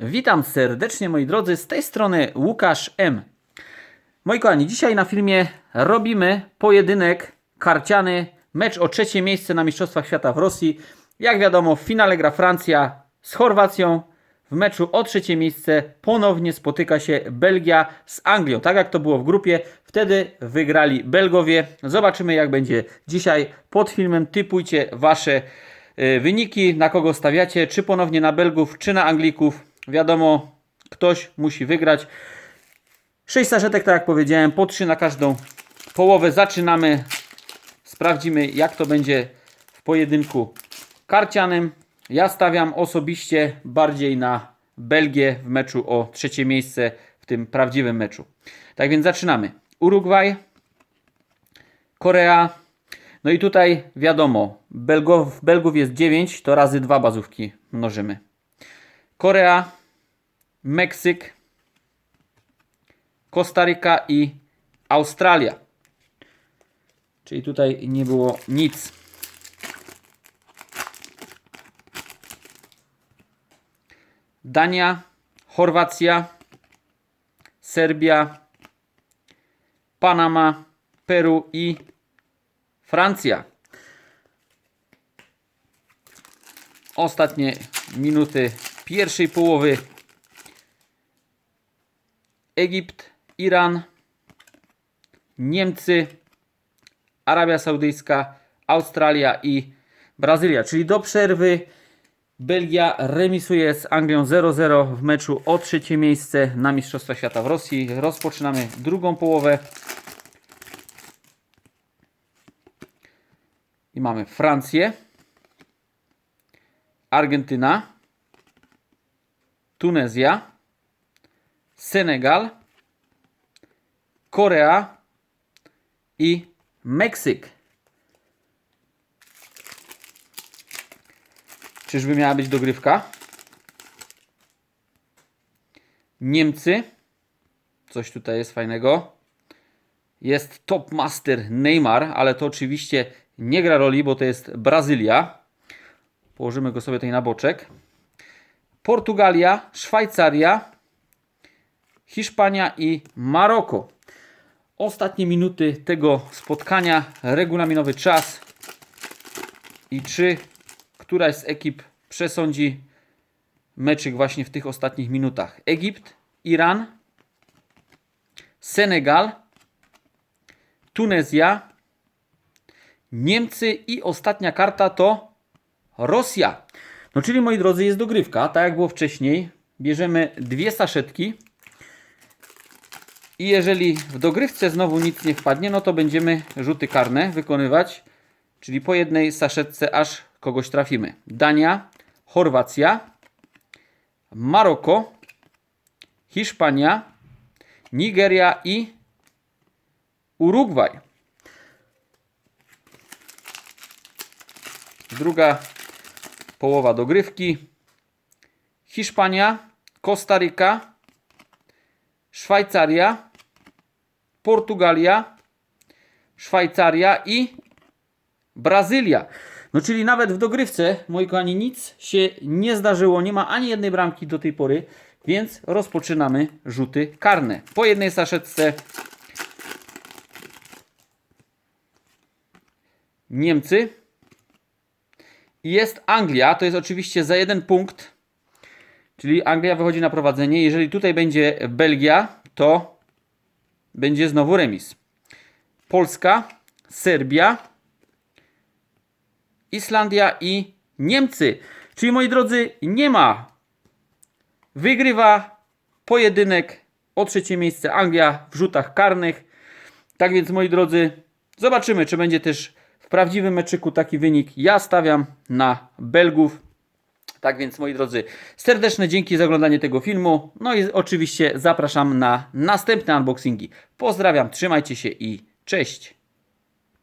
Witam serdecznie moi drodzy, z tej strony Łukasz M. Moi kochani, dzisiaj na filmie robimy pojedynek karciany, mecz o trzecie miejsce na Mistrzostwach Świata w Rosji. Jak wiadomo, w finale gra Francja z Chorwacją. W meczu o trzecie miejsce ponownie spotyka się Belgia z Anglią. Tak jak to było w grupie, wtedy wygrali Belgowie. Zobaczymy jak będzie dzisiaj. Pod filmem typujcie wasze y, wyniki, na kogo stawiacie, czy ponownie na Belgów, czy na Anglików. Wiadomo, ktoś musi wygrać. 6 saszetek, tak jak powiedziałem, po 3 na każdą połowę. Zaczynamy. Sprawdzimy, jak to będzie w pojedynku karcianym. Ja stawiam osobiście bardziej na Belgię w meczu o trzecie miejsce w tym prawdziwym meczu. Tak więc zaczynamy. Urugwaj, Korea. No i tutaj wiadomo, Belgów, Belgów jest 9, to razy dwa bazówki mnożymy. Korea, Meksyk, Kostaryka i Australia. Czyli tutaj nie było nic. Dania, Chorwacja, Serbia, Panama, Peru i Francja. Ostatnie minuty pierwszej połowy. Egipt, Iran, Niemcy, Arabia Saudyjska, Australia i Brazylia. Czyli do przerwy Belgia remisuje z Anglią 0-0 w meczu o trzecie miejsce na Mistrzostwa Świata w Rosji. Rozpoczynamy drugą połowę. I mamy Francję, Argentyna, Tunezja, Senegal, Korea i Meksyk. Czyżby miała być dogrywka? Niemcy. Coś tutaj jest fajnego. Jest top master Neymar, ale to oczywiście nie gra roli, bo to jest Brazylia. Położymy go sobie tutaj na boczek. Portugalia, Szwajcaria, Hiszpania i Maroko. Ostatnie minuty tego spotkania, regulaminowy czas i czy któraś z ekip przesądzi meczyk właśnie w tych ostatnich minutach. Egipt, Iran, Senegal, Tunezja, Niemcy i ostatnia karta to Rosja. No czyli moi drodzy jest dogrywka, tak jak było wcześniej. Bierzemy dwie saszetki i jeżeli w dogrywce znowu nic nie wpadnie, no to będziemy rzuty karne wykonywać, czyli po jednej saszetce aż kogoś trafimy. Dania, Chorwacja, Maroko, Hiszpania, Nigeria i Urugwaj. Druga połowa dogrywki. Hiszpania, Kostaryka, Szwajcaria, Portugalia, Szwajcaria i Brazylia. No czyli nawet w dogrywce, moi kochani, nic się nie zdarzyło. Nie ma ani jednej bramki do tej pory, więc rozpoczynamy rzuty karne. Po jednej saszetce Niemcy. Jest Anglia, to jest oczywiście za jeden punkt, czyli Anglia wychodzi na prowadzenie. Jeżeli tutaj będzie Belgia, to będzie znowu remis. Polska, Serbia, Islandia i Niemcy. Czyli moi drodzy, nie ma. Wygrywa pojedynek o trzecie miejsce Anglia w rzutach karnych. Tak więc moi drodzy, zobaczymy, czy będzie też w prawdziwym meczyku taki wynik. Ja stawiam na Belgów. Tak więc moi drodzy, serdeczne dzięki za oglądanie tego filmu. No i oczywiście zapraszam na następne unboxingi. Pozdrawiam, trzymajcie się i cześć.